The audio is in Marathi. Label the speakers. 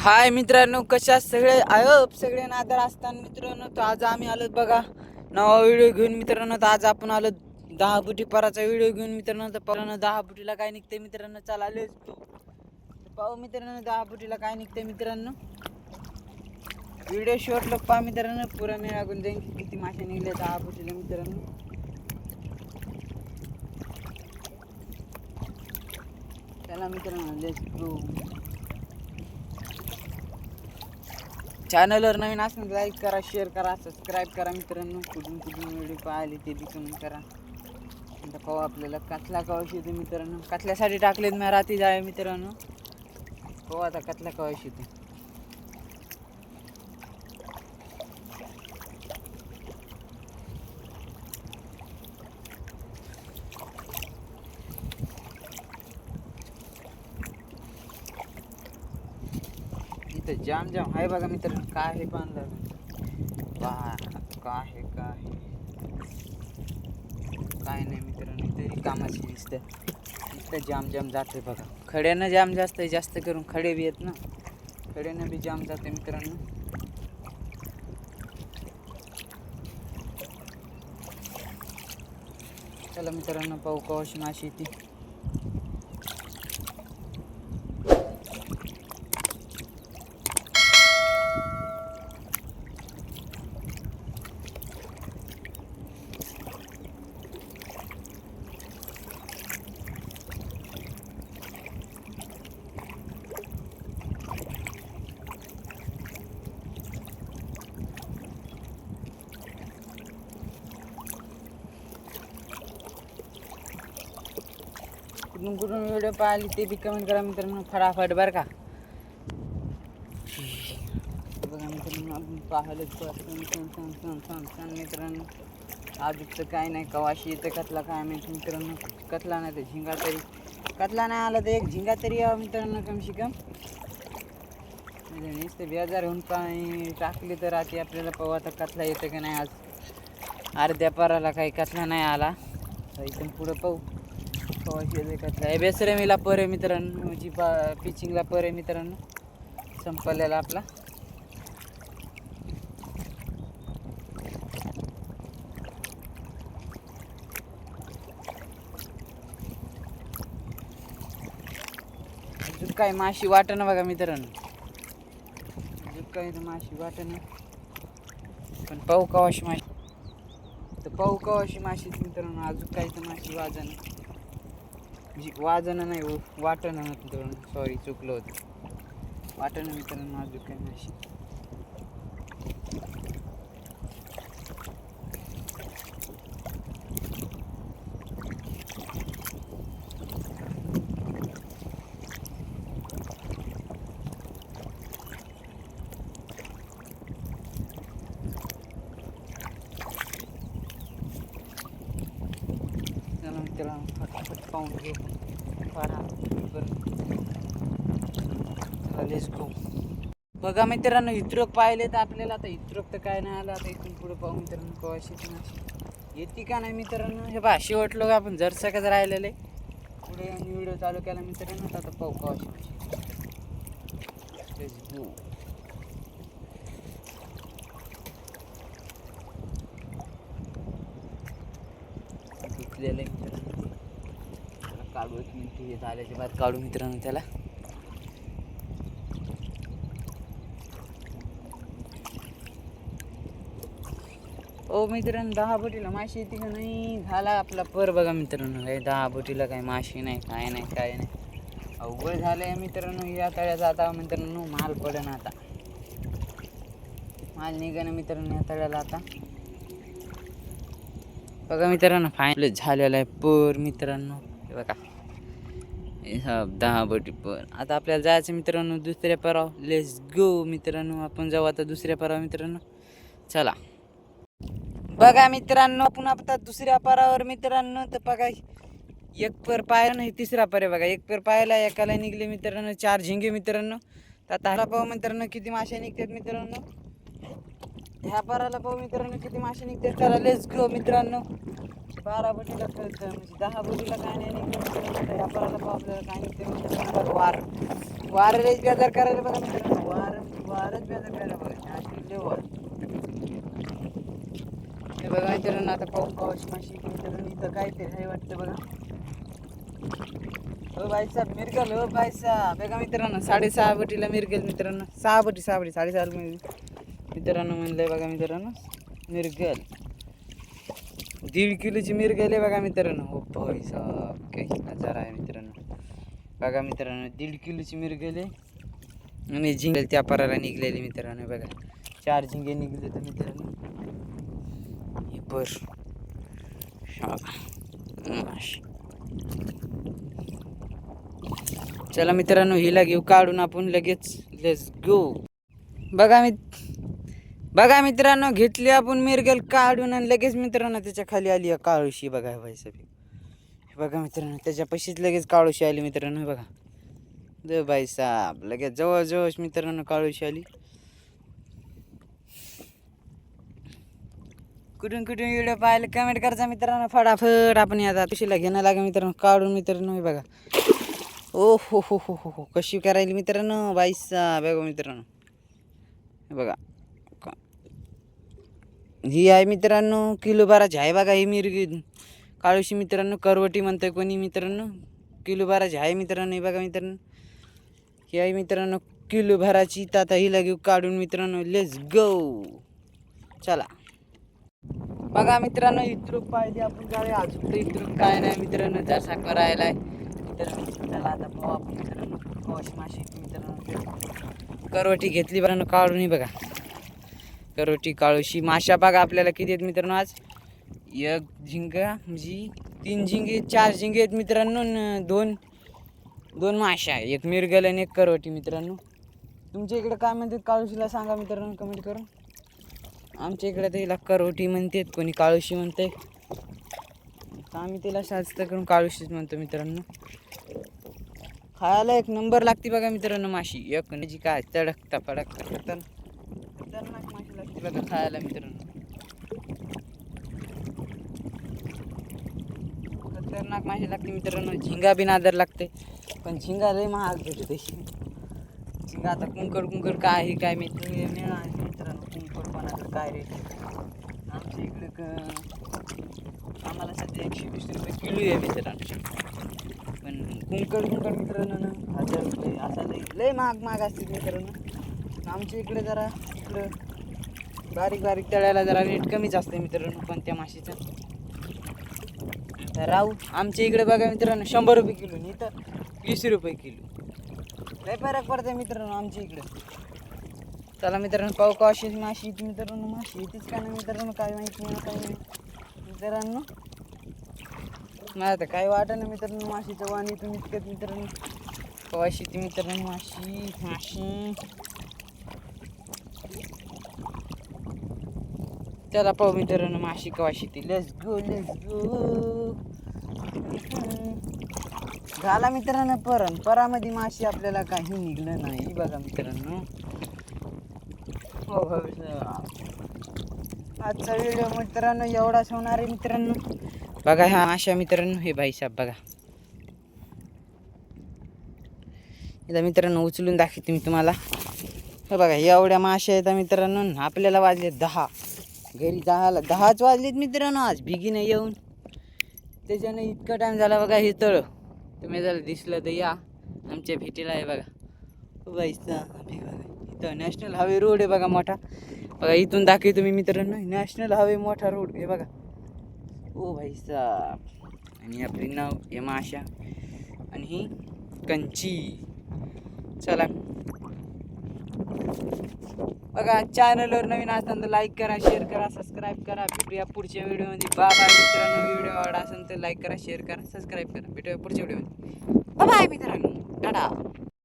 Speaker 1: हाय मित्रांनो कशा सगळे? आयोप सगळे नादर असताना मित्रांनो तर आज आम्ही आलो बघा नवा व्हिडिओ घेऊन मित्रांनो तर आज आपण आलो दहा बुटी पराचा व्हिडिओ घेऊन मित्रांनो तर परानं दहा बुटीला काय निघते मित्रांनो चला आलेच पाहू मित्रांनो दहा बुटीला काय निघते मित्रांनो. व्हिडिओ शॉर्ट लोक पहा मित्रांनो पुरा मी लागून जाईन की किती मासे निघले दहा बुटीला मित्रांनो. चला मित्रांनो लेट्स गो चॅनलवर नवीन असेल लाईक करा शेअर करा सबस्क्राईब करा मित्रांनो. कुठून कुठून व्हिडिओ पाहिले ते बी कमेंट करा. आता पाहू आपल्याला कथला कवाशी येते मित्रांनो. कथल्यासाठी टाकलेत मी रात्री जाय मित्रांनो? पाहू आता कथला कवाशी येते इथं जाम जाम. आहे बघा मित्र काय हे बांधलं वा काय आहे काय काय नाही मित्रांनो तरी कामाची दिसतं इथं जाम जाम जाते बघा. खड्यानं जाम जास्त आहे जास्त करून खडे बी आहेत ना. खड्यानं बी जाम जाते मित्रांनो. चला मित्रांनो पाहू कवाशी माशी ती कुठून कुठून व्हिडिओ पाहिली ते बी कमेंट करा मित्रांनो फटाफट बरं का. बघा मित्रांनो आपण पाहिलं मित्रांनो. अजून तर काय नाही कवाशी येतं कतला काय माहिती मित्रांनो. कतला नाही तर झिंगा तरी. कतला नाही आला तर एक झिंगा तरी यावं मित्रांनो कमशी कम. म्हणजे नुसतं बेजार होऊन पाणी टाकले तर रात्री आपल्याला पाहू आता कतला येतं का नाही आज. अर्ध्या पराला काही कतला नाही आला. तर इथून पुढं पाहू कवाशी येते कतला हे बेसरे मिला परे मित्रांनो जी पा पिचिंगला परे मित्रांनो. संपलेला आपला. अजून काय माशी वाटणं बघा मित्रांनो. अजून काय तर माशी वाटणं. पण पाहू कवाशी माशी. तर पाहू कवाशी माशी मित्रांनो अजून काही तर माशी वाजणं. जी वाजणं नाही वाटणं सॉरी चुकलं होतं. वाटणं मित्रांनो अजून काय माशी चला मित्रांनो फटाफट पाहून घेऊ फारा चला लेस गो बघा मित्रांनो इत्रक पाहिले तर आपल्याला आता इत्रक तर काय नाही आलं. आता इथून पुढे पाहू मित्रांनो कवाशी ती येते का नाही मित्रांनो? हे बा शेवटलो का आपण जरसकच राहिलेले. पुढे आणि व्हिडिओ चालू केला मित्रांनो तर आता पाहू कवाशी माशी Let's आहे मित्रांनो काढू एक मिनिट हे झाल्याच्या बाद काढू मित्रांनो त्याला. ओ मित्रांनो दहा बोटीला माशी येते का नाही? झाला आपला पर बघा मित्रांनो काही दहा बोटीला काही माशी नाही काय नाही काय नाही. अवघड झालंय मित्रांनो या तळ्याचा आता मित्रांनो माल पडन आता. माल निघणं मित्रांनो या तळ्याला आता. बघा मित्रांनो फायनल झालेला आहे पर मित्रांनो. हे बघा. दहा बोटी पण. आता आपल्याला जायचं मित्रांनो दुसऱ्या पराव. लेस गो मित्रांनो. आपण जाऊ आता दुसऱ्या पराव मित्रांनो. चला. बघा मित्रांनो आपण आता दुसऱ्या परावर मित्रांनो. तर बघा एक पर पाहिला नाही तिसरा पर आहे बघा. एक पर पाहायला एकाला निघले मित्रांनो चार झिंगे मित्रांनो. तर आता ह्याला पाहू मित्रांनो किती मासे निघतात मित्रांनो. ह्या पराला पाहू मित्रांनो किती मासे निघतात. त्याला लेस गो मित्रांनो. बारा बोटीला कळतं म्हणजे दहा बोटीला काय नाही निघलं व्यापाराला पाव आपल्याला काय निघते म्हणजे वार. वारच बेजार करायला बघा मित्रांनो. वार वारच बेजार करायला बघा. अशी वार हे बघा मित्रांनो आता पाऊस पाऊस माशी मित्रांनो इथं काहीतरी हे वाटतं बघा. हो बाई मिरगल हो बाई साहेब. बघा मित्रांनो साडेसहा बटीला मिरगल मित्रांनो. सहा बटी सहा बटी साडेसहा मित्रांनो म्हणलंय बघा मित्रांनो मिरगल. दीड किलोची मिर गेले बघा मित्रांनो. हो भाई साहेब काही नजारा आहे मित्रांनो. बघा मित्रांनो दीड किलोची मिर गेले. आणि झिंगे त्या पराला निघलेली मित्रांनो बघा. चार झिंगे निघले तर मित्रांनो. हे बर चला मित्रांनो हिला घेऊ. काढून आपण लगेच. लेस गो बघा मी बघा मित्रांनो घेतली आपण मिरगल काढून आणि लगेच मित्रांनो त्याच्याखाली आली काळूशी. बघा भाई हे बघा मित्रांनो त्याच्या पशीच लगेच काळूशी आली मित्रांनो बघा. द बाई साहेब लगेच जवळजवळ मित्रांनो काळूशी आली. कुठून कुठून व्हिडिओ पाहायला कमेंट करायचा मित्रांनो फटाफट आपण आता कशीला घेणं लागेल मित्रांनो काढून मित्रांनो बघा. ओ हो हो हो हो हो कशी करायली मित्रांनो? बाई साहेब बघा मित्रांनो. बघा. ही आहे मित्रांनो किलो बाराची आहे बघा ही मिरगी. काळूशी मित्रांनो करवटी म्हणतोय कोणी मित्रांनो. किलो बाराची आहे मित्रांनो हे बघा मित्रांनो. ही आहे मित्रांनो किलो भराची हिला घेऊ काढून मित्रांनो. लेस गो चला. बघा मित्रांनो इतरूप पाहिजे आपण जाऊया अजून तर इतरूप काय नाही मित्रांनो जसा करायला आहे मित्रांनो चला आता पाहू आपण मित्रांनो. माशी मित्रांनो. करवटी घेतली बरं काढून बघा. करोटी काळूशी. माशा बघा आपल्याला किती आहेत मित्रांनो आज. एक झिंगा म्हणजे तीन झिंगे चार झिंगे आहेत मित्रांनो न दोन दोन माशा एक मिरगल आणि एक करवटी मित्रांनो. तुमच्या इकडे काय म्हणतात काळूशीला सांगा मित्रांनो कमेंट करून. आमच्या इकडे तर हिला करवटी म्हणतात कोणी काळूशी म्हणते तर आम्ही तिला शास्त्र करून काळूशीच म्हणतो मित्रांनो. खायला एक नंबर लागते बघा मित्रांनो माशी. एक जी काय? तडकता फडकता बघा खायला मित्रांनो खतरनाक माशी लागते मित्रांनो. झिंगा बिन आदर लागते. पण झिंगा लय महाग भेटते झिंगा आता कुंकड कुंकड काय आहे काय माहिती मिळणार मित्रांनो. कुंकड कोणाकडे काय रेट आमच्या इकडे क आम्हाला सध्या एकशे वीस रुपये किलो आहे मित्रांनो. पण कुंकड कुंकड मित्रांनो ना हजार रुपये. असा लय लय महाग महाग असते मित्रांनो. आमच्या इकडे जरा इकडं बारीक बारीक तळ्याला जरा रेट कमीच असते मित्रांनो पण त्या माशीचं. तर राहू आमच्या इकडे बघा मित्रांनो शंभर रुपये किलो नाही तर वीस रुपये किलो. लय फरक पडते मित्रांनो आमच्या इकडे. चला मित्रांनो पाव काशी माशी येते मित्रांनो माशी येतेच का नाही मित्रांनो काय माहिती नाही काही नाही. मित्रांनो मला तर काय वाटत नाही मित्रांनो माशीचं वाणी तुम्ही इतकंच मित्रांनो. कवाशी ती मित्रांनो माशी माशी. चला पाहू मित्रांनो माशी कवाशी शेती लस गो लस गो झाला मित्रांनो परण. परामध्ये माशी आपल्याला काही निघलं नाही. बघा मित्रांनो. हो हो, हो. आजचा व्हिडिओ मित्रांनो एवढाच होणार आहे मित्रांनो. बघा ह्या माशा मित्रांनो हे भाईसाहेब बघा. एकदा मित्रांनो उचलून दाखवते मी तुम्हाला. हे बघा एवढ्या माशा आहेत मित्रांनो. आपल्याला वाजले दहा. घरी दहाला दहाच वाजलेत मित्रांनो आज बिगीनं येऊन. त्याच्यानं इतका टाईम झाला बघा हे तळ. तुम्ही जर दिसलं तर या आमच्या भेटीला आहे बघा. बाईचा बघा इथं नॅशनल हायवे रोड आहे बघा मोठा. बघा इथून दाखवे तुम्ही मित्रांनो नॅशनल हायवे मोठा रोड आहे बघा. ओ भाईसा आणि आपली नाव यमाशा माशा. आणि ही कंची. चला. बघा चॅनलवर नवीन असताना लाईक करा शेअर करा सबस्क्राईब करा. भेटूया पुढच्या व्हिडिओमध्ये बाबा मित्रांनो. व्हिडिओ आवडला असेल तर लाईक करा शेअर करा सबस्क्राईब करा. भेटूया पुढच्या व्हिडिओमध्ये बाय मित्रांनो. टाटा